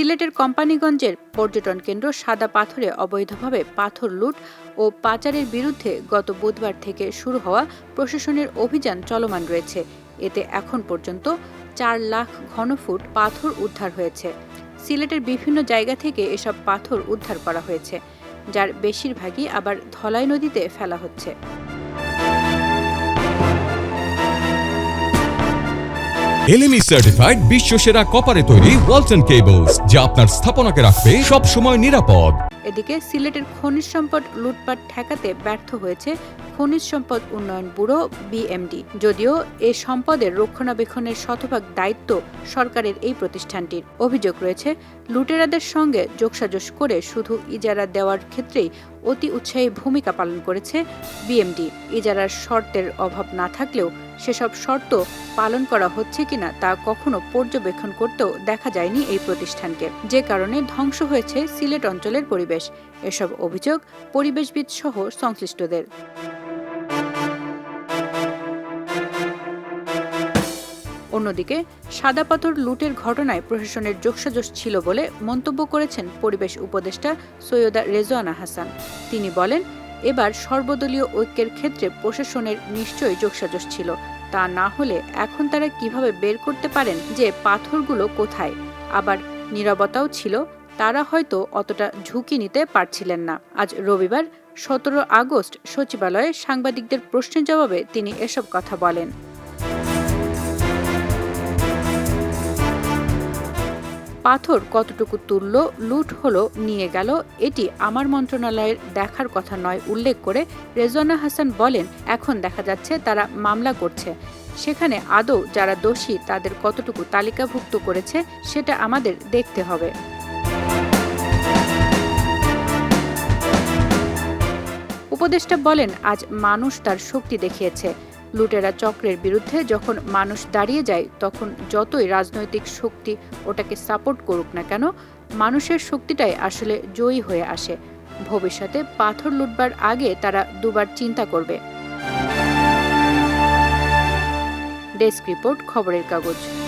সিলেটের কোম্পানিগঞ্জের পর্যটন কেন্দ্র সাদা পাথরে অবৈধভাবে পাথর লুট ও পাচারের বিরুদ্ধে গত বুধবার থেকে শুরু হওয়া প্রশাসনের অভিযান চলমান রয়েছে। এতে এখন পর্যন্ত চার লাখ ঘনফুট পাথর উদ্ধার হয়েছে। সিলেটের বিভিন্ন জায়গা থেকে এসব পাথর উদ্ধার করা হয়েছে, যার বেশিরভাগই আবার ধলাই নদীতে ফেলা হচ্ছে। এলএমই সার্টিফাইড বিশ্ব সেরা কপারে তৈরি ওয়ালসন কেবলস যা আপনার স্থাপনাকে রাখবে সব সময় নিরাপদ। এদিকে সিলেটের খনিজ সম্পদ লুটপাট ঠেকাতে ব্যর্থ হয়েছে খনিজ সম্পদ উন্নয়ন ব্যুরো, বিএমডি। যদিও এ সম্পদের রক্ষণাবেক্ষণের শতভাগ দায়িত্ব সরকারের এই প্রতিষ্ঠানটির। অভিযোগ রয়েছে, লুটেরাদের সঙ্গে যোগসাজশ করে শুধু ইজারা দেওয়ার ক্ষেত্রেই অতি উৎসাহী ভূমিকা পালন করেছে বিএমডি। ইজারার শর্তের অভাব না থাকলেও সেসব শর্ত পালন করা হচ্ছে কিনা তা কখনো পর্যবেক্ষণ করতেও দেখা যায়নি এই প্রতিষ্ঠানকে। যে কারণে ধ্বংস হয়েছে সিলেট অঞ্চলের পরিবেশ। এসব অভিযোগ পরিবেশবিদ সহ সংশ্লিষ্টদের। অন্যদিকে, সাদা পাথর লুটের ঘটনায় প্রশাসনের যোগসাজশ ছিল বলে মন্তব্য করেছেন পরিবেশ উপদেষ্টা সৈয়দা রেজওয়ানা হাসান। তিনি বলেন, এবার সর্বদলীয় ঐক্যের ক্ষেত্রে প্রশাসনের নিশ্চয়ই যোগসাজশ ছিল। তা না হলে এখন তারা কীভাবে বের করতে পারেন যে পাথরগুলো কোথায়? আবার নীরবতাও ছিল, তারা হয়তো অতটা ঝুঁকি নিতে পারছিলেন না। আজ রবিবার, সতেরো আগস্ট, সচিবালয়ে সাংবাদিকদের প্রশ্নের জবাবে তিনি এসব কথা বলেন। পাথর কতটুকু তুলল, লুট হলো, নিয়ে গেল, এটি আমার মন্ত্রণালয়ের দেখার কথা নয়, উল্লেখ করে রেজওয়ানা হাসান বলেন, এখন দেখা যাচ্ছে তারা মামলা করছে। সেখানে আদৌ যারা দোষী, তাদের কতটুকু তালিকাভুক্ত করেছে, সেটা আমাদের দেখতে হবে। উপদেষ্টা বলেন, আজ মানুষ তার শক্তি দেখিয়েছে। লুটেরা চক্রের বিরুদ্ধে যখন মানুষ দাঁড়িয়ে যায়, তখন যতই রাজনৈতিক শক্তি ওটাকে সাপোর্ট করুক না কেন, মানুষের শক্তিটাই আসলে জয়ী হয়ে আসে। ভবিষ্যতে পাথর লুটবার আগে তারা দুবার চিন্তা করবে। ডেস্ক রিপোর্ট, খবরের কাগজ।